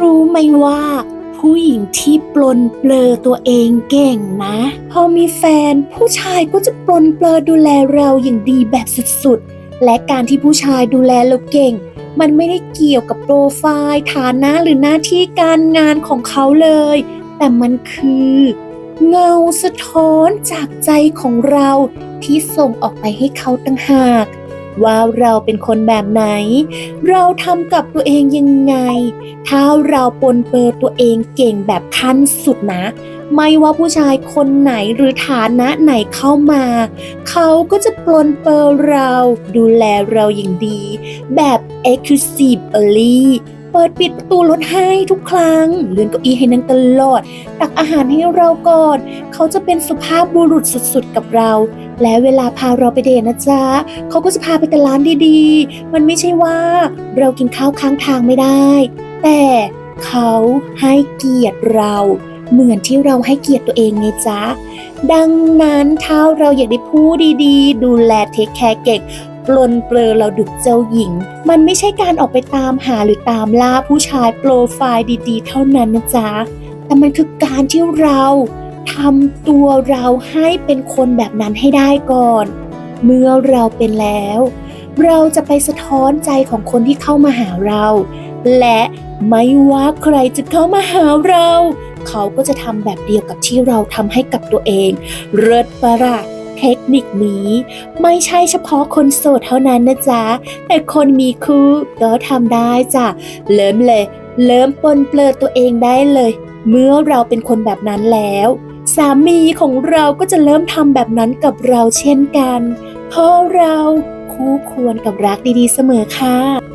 รู้ไหมว่า ผู้หญิงที่ปลนเปลอตัวเองเก่งนะ พอมีแฟนผู้ชายก็จะปลนเปลอดูแลเราอย่างดีแบบสุดๆ และการที่ผู้ชายดูแลเราเก่ง มันไม่ได้เกี่ยวกับโปรไฟล์ฐานะหรือหน้าที่การงานของเขาเลย แต่มันคือ เงาสะท้อนจากใจของเราที่ส่งออกไปให้เขาตั้งหาก ว่าเราเป็นคนแบบไหน เราทำกับตัวเองยังไง ถ้าเราปนเปื้อตัวเองเก่งแบบขั้นสุดนะ ไม่ว่าผู้ชายคนไหนหรือฐานะไหนเข้ามา เขาก็จะปลนเปื้อเรา ดูแลเราอย่างดี แบบ exclusively เปิดปิดประตูรถให้ทุกครั้ง เลื่อนเก้าอี้ให้นั่งตลอด ตักอาหารให้เราก่อน เขาจะเป็นสุภาพบุรุษสุดๆกับเรา และเวลาพาเราไปเดทนะจ๊ะ เขาก็จะพาไปแต่ร้านดีๆ มันไม่ใช่ว่าเรากินข้าวค้างทางไม่ได้ แต่เขาให้เกียรติเราเหมือนที่เราให้เกียรติตัวเองไงจ๊ะ ดังนั้นถ้าเราอยากได้ผู้ดีๆ ดูแลเทคแคร์เก่ง ปลนเปลือเราดุจเจ้าหญิง มันไม่ใช่การออกไปตามหาหรือตามล่าผู้ชายโปรไฟล์ดีๆ เท่านั้นนะจ๊ะ แต่มันคือการที่เราทำตัวเราให้เป็นคนแบบนั้นให้ได้ก่อน เมื่อเราเป็นแล้ว เราจะไปสะท้อนใจของคนที่เข้ามาหาเรา และไม่ว่าใครจะเข้ามาหาเรา เขาก็จะทำแบบเดียวกับที่เราทำให้กับตัวเอง เลิศประหลาด ทคนิคนี้ไม่ใช่เฉพาะคนโสดเท่านั้นนะจ๊ะ แต่คนมีคู่ก็ทำได้จ้ะ เริ่มเลย เริ่มปนเปลือตัวเองได้เลย เมื่อเราเป็นคนแบบนั้นแล้ว สามีของเราก็จะเริ่มทำแบบนั้นกับเราเช่นกัน เพราะเราคู่ควรกับรักดีๆเสมอค่ะ